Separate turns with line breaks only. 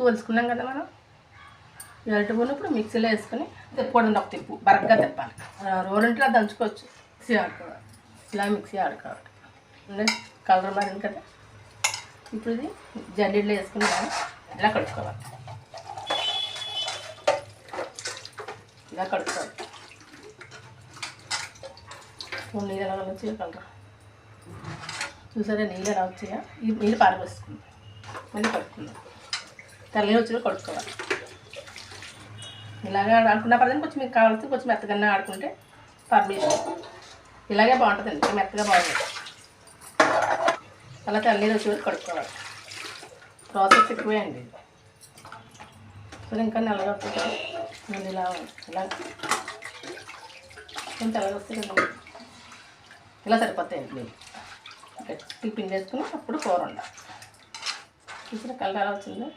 పోల్చుకున్నాం కదా మనం. ఈ అరటిపూను ఇప్పుడు మిక్సీలో వేసుకొని తిప్పకూడదు ఒక తిప్పు బరగ్గా తిప్పాలి. రోలంట్లో దంచుకోవచ్చు. మిక్సీ ఆడుకోవాలి. ఇలా మిక్సీ ఆడుకోవాలి. కలర్ మారింది కదా. ఇప్పుడు ఇది జల్లెడలో వేసుకుని ఇలా కడుక్కోవాలి. ఇలా కడుక్కోవాలి. నీళ్ళు ఎలా వచ్చి కలరా. చూసారా నీళ్ళు ఎలా వచ్చాయా? ఈ నీళ్ళు పారబోసుకుందాం. మళ్ళీ కడుక్కుందాం. తెల్లని వచ్చి కడుక్కోవాలి ఇలాగే ఆడుకున్న పర్లేదు కొంచెం మీకు కావాల్సి కొంచెం మెత్తగానే ఆడుకుంటే పర్మిషన్. ఇలాగే బాగుంటుందండి మెత్తగా బాగుంటుంది. అలా తెల్లని వచ్చి వరకు కడుక్కోవాలి ప్రాసెస్ ఎక్కువే అండి ఇంకా నల్లగా వస్తుంది. నేను ఇలా ఇలా. కొంచెం తెల్లగా వస్తుంది కదా ఇలా సరిపోతాయండి మీరు. గట్టి పిండి వేసుకుని అప్పుడు కూర ఉండాలి చూసిన కలర్ ఎలా వచ్చిందో?